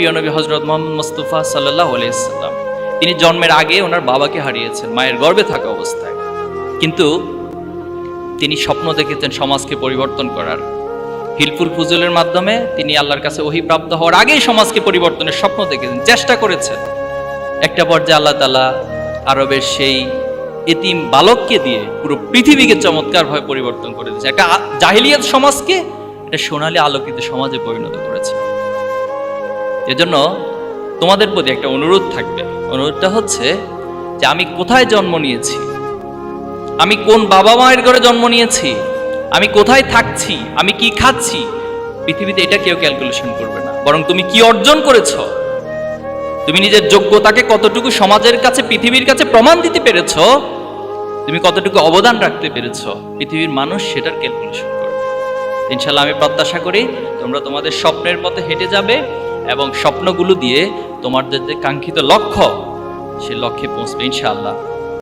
প্রিয় নবী হজরত মোহাম্মদ মুস্তফা সাল্লাহ আলাইসাল্লাম তিনি জন্মের আগে ওনার বাবাকে হারিয়েছেন, মায়ের গর্ভে থাকা অবস্থায়। কিন্তু তিনি স্বপ্ন দেখেছেন সমাজকে পরিবর্তন করার। হিলফুল ফুজুলের মাধ্যমে তিনি আল্লাহর কাছে অহিপ্রাপ্ত হওয়ার আগেই সমাজকে পরিবর্তনের স্বপ্ন দেখেছেন, চেষ্টা করেছেন। একটা পর্যায়ে আল্লাহ তালা আরবের সেই এতিম বালককে দিয়ে পুরো পৃথিবীকে চমৎকারভাবে পরিবর্তন করে দিয়েছে। একটা জাহিলিয়াত সমাজকে, একটা সোনালী আলোকিত সমাজে পরিণত করেছে। এজন্য তোমাদের প্রতি একটা অনুরোধ থাকবে। অনুরোধটা হচ্ছে যে আমি কোথায় জন্ম নিয়েছি? আমি কোন বাবা মায়ের ঘরে জন্ম নিয়েছি? আমি কোথায় থাকছি? আমি কি খাচ্ছি? পৃথিবীতে এটা কেউ ক্যালকুলেশন করবে না। বরং তুমি কি অর্জন করেছ? তুমি নিজের যোগ্যতাকে কতটুকু সমাজের কাছে, পৃথিবীর কাছে প্রমাণ দিতে পেরেছ? তুমি কতটুকু অবদান রাখতে পেরেছ? পৃথিবীর মানুষ সেটার ক্যালকুলেশন করবে। ইনশাল্লাহ আমি প্রত্যাশা করি তোমরা তোমাদের স্বপ্নের পথে হেঁটে যাবে। এবং স্বপ্নগুলো দিয়ে তোমাদের যে কাঙ্ক্ষিত লক্ষ্য সে লক্ষ্যে পৌঁছবে ইনশাআল্লাহ।